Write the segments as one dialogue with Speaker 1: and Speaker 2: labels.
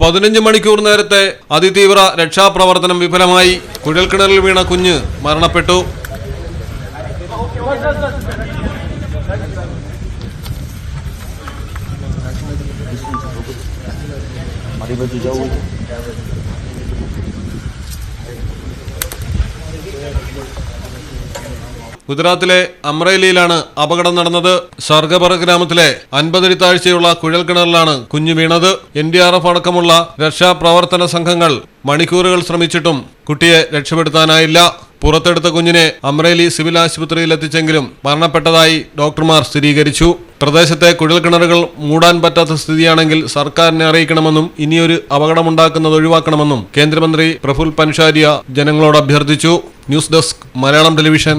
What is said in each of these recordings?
Speaker 1: പതിനഞ്ച് മണിക്കൂർ നേരത്തെ അതിതീവ്ര രക്ഷാപ്രവർത്തനം വിഫലമായി കുഴൽക്കിണറിൽ വീണ കുഞ്ഞ് മരണപ്പെട്ടു. ഗുജറാത്തിലെ അമ്രേലിയിലാണ് അപകടം നടന്നത്. സർഗപറ ഗ്രാമത്തിലെ അൻപതടി താഴ്ചയുള്ള കുഴൽക്കിണറിലാണ് കുഞ്ഞു വീണത്. എൻ ഡി ആർ എഫ് അടക്കമുള്ള രക്ഷാപ്രവർത്തന സംഘങ്ങൾ മണിക്കൂറുകൾ ശ്രമിച്ചിട്ടും കുട്ടിയെ രക്ഷപ്പെടുത്താനായില്ല. പുറത്തെടുത്ത കുഞ്ഞിനെ അമ്രേലി സിവിൽ ആശുപത്രിയിൽ എത്തിച്ചെങ്കിലും മരണപ്പെട്ടതായി ഡോക്ടർമാർ സ്ഥിരീകരിച്ചു. പ്രദേശത്തെ കുഴൽക്കിണറുകൾ മൂടാൻ പറ്റാത്ത സ്ഥിതിയാണെങ്കിൽ സർക്കാരിനെ അറിയിക്കണമെന്നും ഇനിയൊരു അപകടമുണ്ടാക്കുന്നത് ഒഴിവാക്കണമെന്നും കേന്ദ്രമന്ത്രി പ്രഫുൽ പൻഷാരിയ ജനങ്ങളോട് അഭ്യർത്ഥിച്ചു. News desk Malayalam television.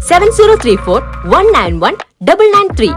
Speaker 2: seven zero three four one nine one double nine three